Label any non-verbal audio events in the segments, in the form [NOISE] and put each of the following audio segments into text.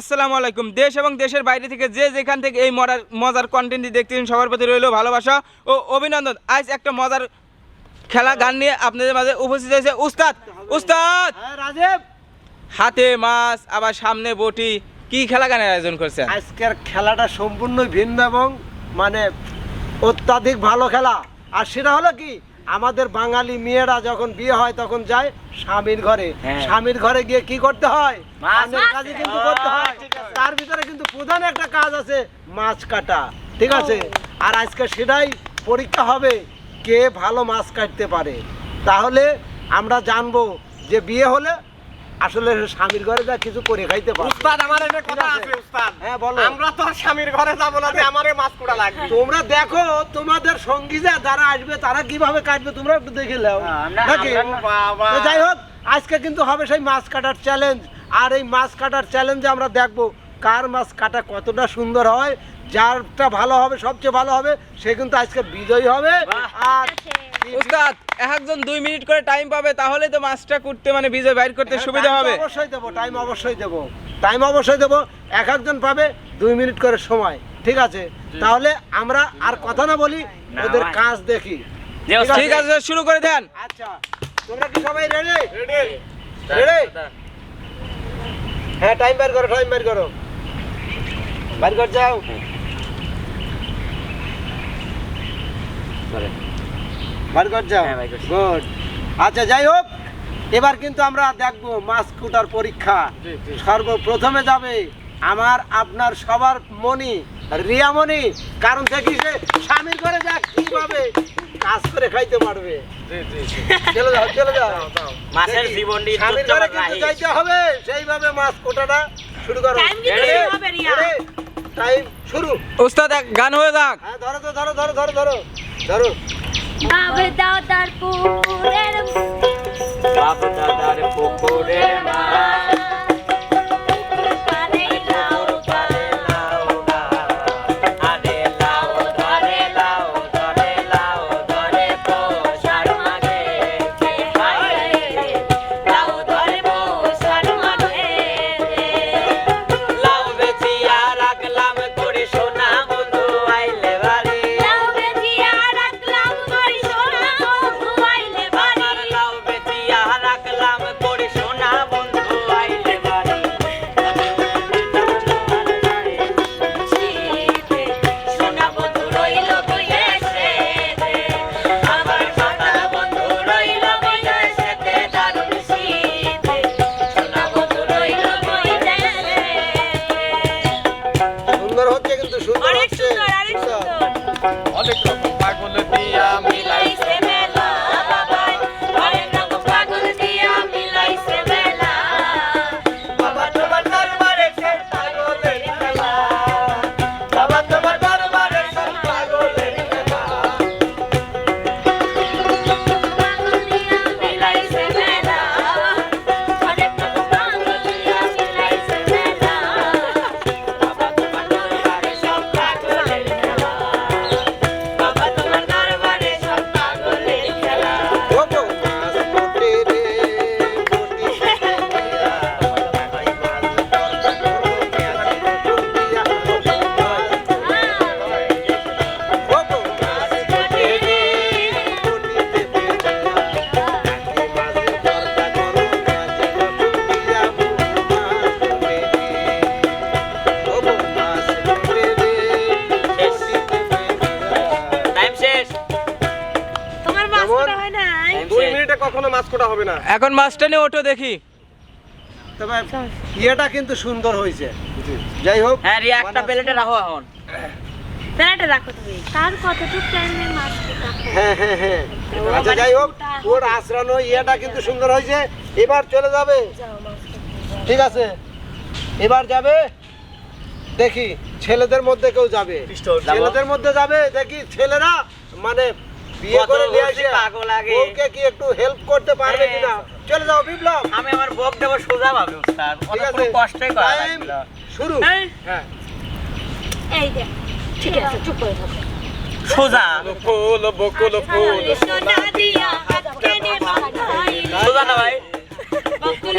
আসসালামু আলাইকুম। দেশ এবং দেশের বাইরে থেকে যে যেখান থেকে এই মজার মজার কন্টেন্টটি দেখতেছেন সবার প্রতি রইল ভালোবাসা ও অভিনন্দন। আজ একটা মজার খেলা গান নিয়ে আপনাদের মাঝে উপস্থিত হয়েছে উস্তাদ। উস্তাদ! হ্যাঁ রাজীব। হাতে মাছ আবার সামনে বটি। কি খেলা গানের আয়োজন করছেন? আজকের খেলাটা সম্পূর্ণ ভিন্ন এবং মানে অত্যাধিক ভালো খেলা। আর সেটা হলো কি? আমাদের বাঙালি মেয়েরা যখন বিয়ে হয় তখন যায় স্বামীর ঘরে। হ্যাঁ। স্বামীর ঘরে গিয়ে কি করতে হয়? মাছ কাজই কিন্তু করতে হয় তার ভিতরে কিন্তু প্রধান একটা কাজ আছে মাছ কাটা। ঠিক আছে? আর আজকে সেটাই পরীক্ষা হবে কে ভালো মাছ কাটতে পারে। তাহলে আমরা জানব যে বিয়ে হলে আসলে স্বামীর ঘরে যা কিছু করে খাইতে পারো উস্তাদ আমার একটা কথা আছে। উস্তাদ। হ্যাঁ বলো। আমরা তো স্বামীর ঘরে যাব না যে আমারে মাছ কুড়া লাগবে। তোমরা দেখো তোমাদের সঙ্গী যা যারা আসবে তারা কীভাবে কাটবে তোমরা একটু দেখে নাও। নাকি? বাবা। তো যাই হোক আজকে কিন্তু হবে সেই মাছ কাটার চ্যালেঞ্জ আর এই মাছ কাটার চ্যালেঞ্জে আমরা দেখব কার মাছ কাটা কতটা সুন্দর হয় যারটা ভালো হবে সবচেয়ে ভালো হবে সে কিন্তু আজকে বিজয়ী হবে। আর উস্তাদ এক একজন দুই মিনিট করে টাইম পাবে তাহলে তো মাছটা করতে মানে বিজয় বাইর করতে হ্যাঁ, সুবিধা হবে। অবশ্যই দেবো টাইম অবশ্যই দেবো। টাইম অবশ্যই দেবো এক একজন পাবে দুই মিনিট করে সময় ঠিক আছে? তাহলে আমরা আর কথা না বলি ওদের কাজ দেখি। ঠিক আছে? শুরু করে দেন। আচ্ছা তোমরা কি সবাই রেডি রেডি হ্যাঁ টাইম বের করো টাইম বের করো। বের কর যাও। বাইর কর যাও। হ্যাঁ, গুড আচ্ছা যাই হোক এবার কিন্তু আমরা দেখব মাছ কুটার পরীক্ষা। সর্বপ্রথমে যাবে আমার আপনার সবার মনি রিয়া মনি কারণ দেখি সে স্বামীর করে যাক কীভাবে কাজ করে খাইতে পারবে। চলে যাও চলে যাও। মাছের দেখি, জীবনটি স্বামীর ঘরে কিন্তু যাইতে হবে সেইভাবে মাছ কোটাটা শুরু করো। Ready? শুরু। উস্তাদ গান হয়ে যাক। হ্যাঁ ধরো তো ধরো ধরো ধরো ধরো। ধরো। বাবা দাদার পুকুরের বাপ দাদার পুকুরে পুকুর অনেক সুন্দর অনেক সুন্দর। অনেক রকম। এখন নিয়ে ওটো দেখি। তবে ইয়েটা কিন্তু সুন্দর হয়েছে। যাই হোক হ্যাঁ রিয়া একটা প্লেটে রাখো এখন। প্লেটে রাখো তুমি। তার কতটুকু টাইমে মাছ হ্যাঁ হ্যাঁ হ্যাঁ। আচ্ছা যাই হোক ওর আশ্রানো ইয়েটা কিন্তু সুন্দর হয়েছে। এবার চলে যাবে। ঠিক আছে। এবার যাবে দেখি ছেলেদের মধ্যে কেউ যাবে। ছেলেদের মধ্যে যাবে দেখি ছেলেরা মানে বিয়ে করে নিয়ে আসে পাগল আগে। বউকে কি একটু হেল্প করতে পারবে হ্যাঁ। কিনা? চলে যাও বিপ্লব। আমি আমার বক দেবো সোজা পাবে উস্তাদ। অত কোনো কষ্টই করা Time শুরু। হ্যাঁ। এই দেখ ঠিক আছে চুপ করে থাকো। সোজা। ফুল বকুল সোনা দিয়া হাত কেনে বাঁধাইলি। সোজা না ভাই? বকুল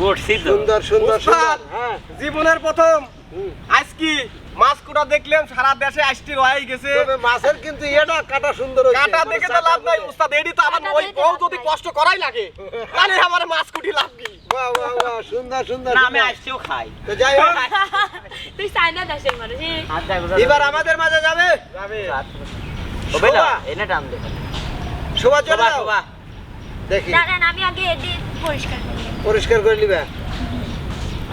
করছি তো। সুন্দর সুন্দর সুন্দর। হ্যাঁ। জীবনের প্রথম। হুম। মাছ কুটা দেখলাম সারা দেশে আইসটি রয়ে গেছে। মাছের কিন্তু ইয়েটা কাটা সুন্দর কাটা দেখে তো লাভ নাই উস্তাদ এডি তো আমার ওই বউ যদি কষ্ট করাই লাগে তাহলে আমার মাছ কুটি লাভ কি? বাহ বাহ বাহ সুন্দর সুন্দর না আমি সুন্দর। খাই। তো যাই হোক। [LAUGHS] তুই চাইনা দেশের মানুষ এবার আমাদের মাঝে যাবে? না এনে টান দে। শোভা চলে দেখি। দাঁড়ান আমি আগে এটি পরিষ্কার পরিষ্কার করে নিবে?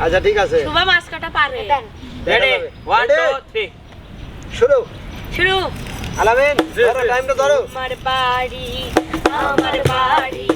আচ্ছা ঠিক আছে। শুভা মাছ কাটা পারে। রেডি দেখা যাবে। One Ready? টু থ্রি শুরু। শুরু। আলামিন ধরো। টাইমটা ধরো। আমার বাড়ি আমার বাড়ি।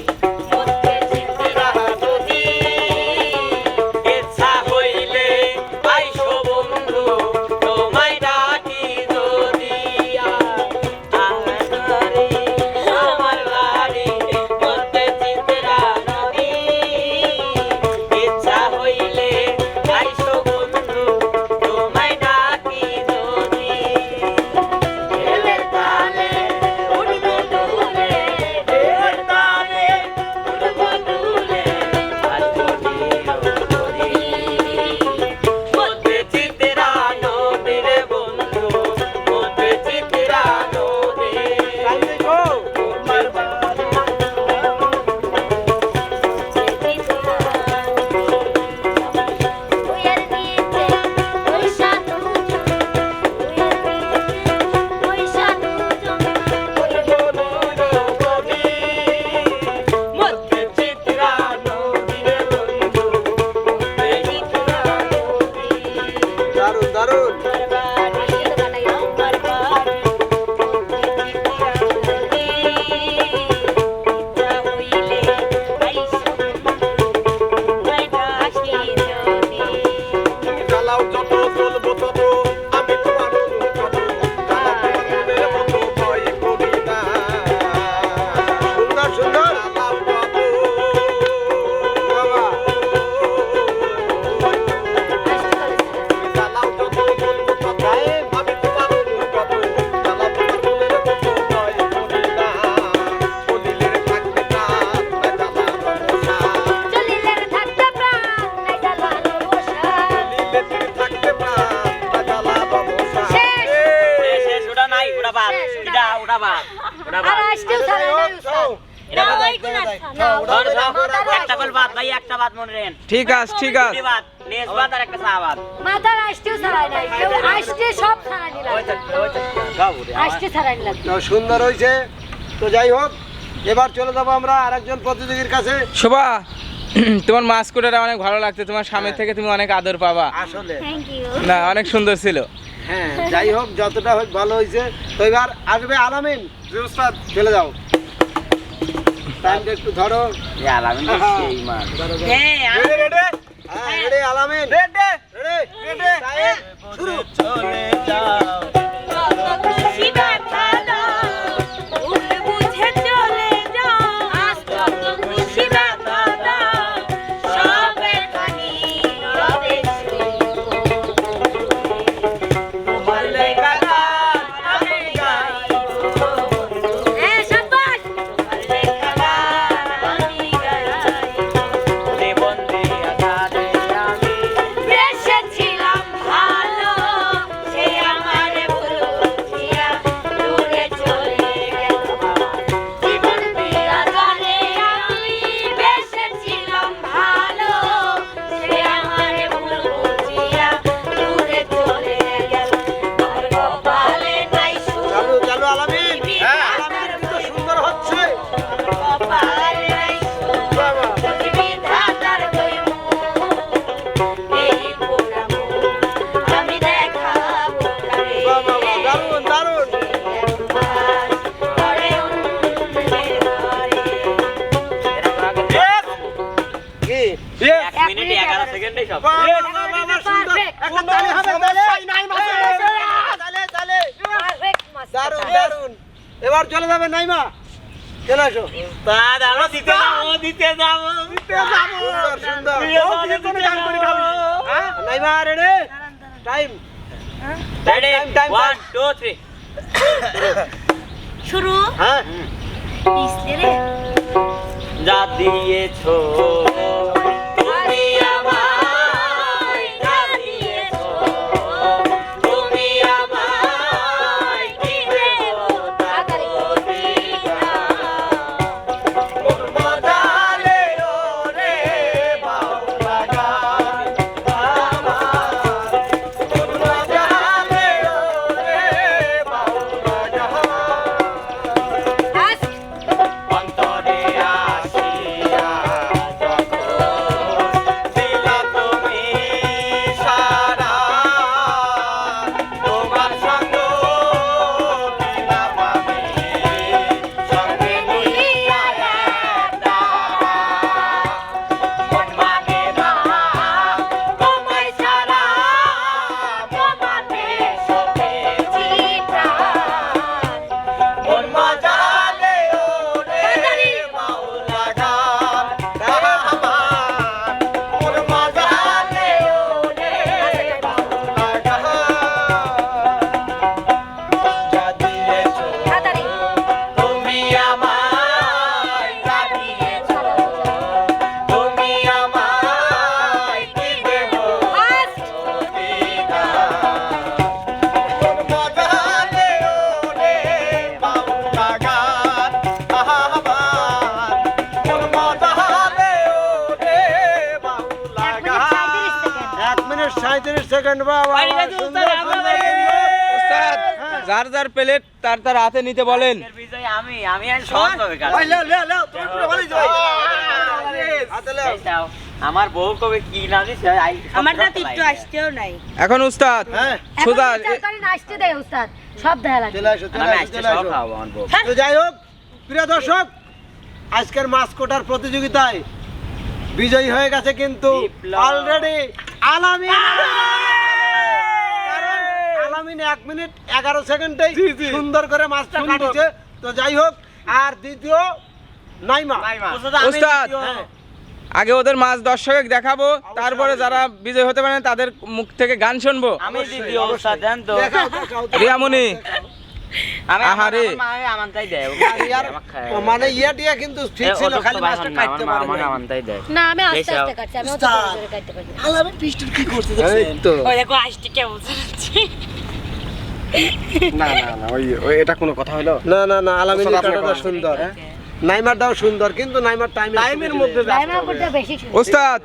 একটা কল বাদ ভাই একটা বাদ মনে রেন ঠিক আছে ঠিক আছে। বাদ লেজ বাদ আর একটা চা বাদ। মাথার আইসটিও ছাড়াই নাই। কেউ আইসটি সব ছাড়াই নিলাম আইসটি ছাড়াই নিলাম সুন্দর হয়েছে। তো যাই হোক এবার চলে যাব আমরা আরেকজন প্রতিযোগীর কাছে। শোভা তোমার মাছ অনেক ভালো লাগছে। তোমার স্বামীর থেকে তুমি অনেক আদর পাবা। আসলে। না অনেক সুন্দর ছিল। হ্যাঁ যাই হোক যতটা হোক ভালো হয়েছে। তো এবার আসবে আলামিন। চলে যাও। টাইমটা একটু ধরো। এ আলামিন ধরো। হ্যাঁ রেডি রেডি? হ্যাঁ। Ready Alamin. Ready. Ready time শুরু। দারুণ দারুণ এবার চলে যাবে নাইমা। চলে আসো। উস্তাদ আমরা দিতে যাব দিতে যাব। সুন্দর সুন্দর। হ্যাঁ? Naima ready time ready Time, time, one two three শুরু? হ্যাঁ। যা দিয়েছ। বাবা যার যার প্লেট তার তার হাতে নিতে বলেন। আমি আমি। আমার বউ কবে কি আমার না একটু আসতেও নাই। এখন উস্তাদ দেয় উস্তাদ সব দেখা লাগে তো যাই হোক প্রিয় দর্শক আজকের মাছ কোটার প্রতিযোগিতায় বিজয়ী হয়ে গেছে কিন্তু। অলরেডি আলামিন কারণ এক মিনিট এগারো সেকেন্ডেই সুন্দর করে মাছটা কাটিছে। তো যাই হোক আর দ্বিতীয় নাইমা। উস্তাদ হ্যাঁ। আগে ওদের মাছ দর্শক দেখাবো তারপরে যারা বিজয় হতে পারে তাদের মুখ থেকে গান শুনব। আমি তো। আহারে। মানে ইয়ে কিন্তু ঠিক ছিল খালি মাছটা কাটতে পারে দেয়। না আমি আস্তে আস্তে কাটছি আমি অত জোরে কাটতে পারি পিস্টল কি করতে তো। দেখো আসতে না না না ওই ওই এটা কোনো কথা হলো? না না না আলামিনের কাটাটা। সুন্দর। নাইমারটাও সুন্দর কিন্তু নাইমার টাইম টাইমের মধ্যে টাইমের উপরটা বেশি ছিল। উস্তাদ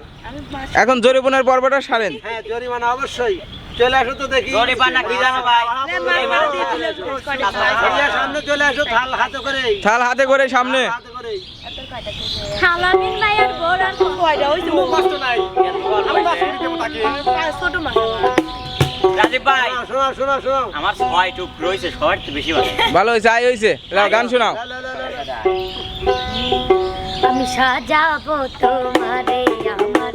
এখন জরিমানার পর্বটা সারেন। হ্যাঁ জরিমানা অবশ্যই। চলে আসো তো দেখি। জরিমানা কি জানো ভাই? সামনে চলে আসো থাল হাতে করে থাল হাতে করে সামনে। হাতে করে হালামিন বড় আর কয়টা ওই যে কষ্ট নাই। আমি মাছ দিতে তাকে ছোট মাছ। রাজীব ভাই। শোনা শোনা শোনা আমার ছয় টুক রয়েছে সবার তো বেশি ভালো। ভালো হয়েছে আই হয়েছে। গান শোনাও। আমি সাজাবো তোমারে আমার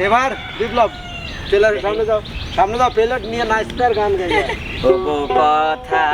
এবার বিপ্লব ট্রেলার সামনে যাও। সামনে যাও ট্রেলার নিয়ে নাচতে গান গাই [LAUGHS] কথা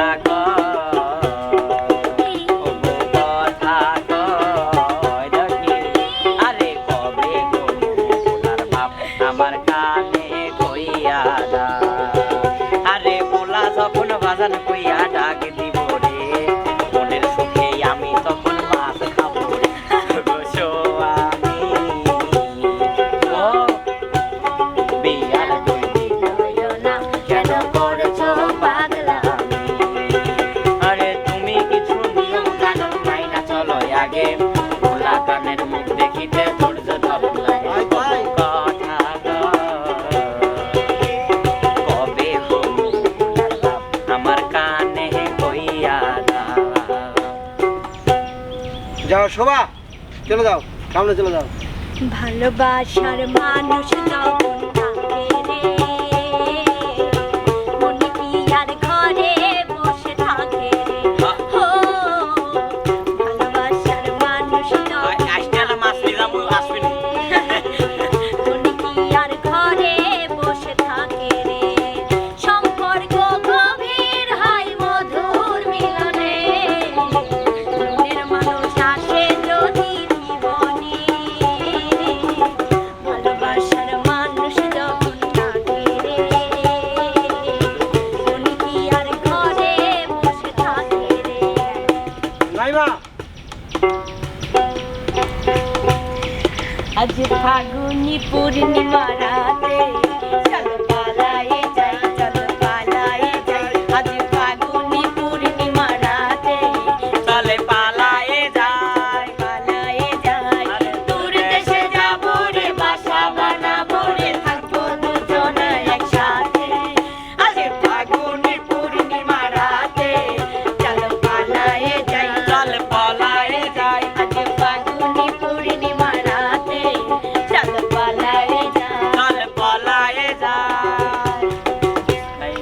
শোভা চলে যাও সামনে চলে যাও। ভালোবাসার মানুষ ফাগুনি পূর্ণিমা রাতে।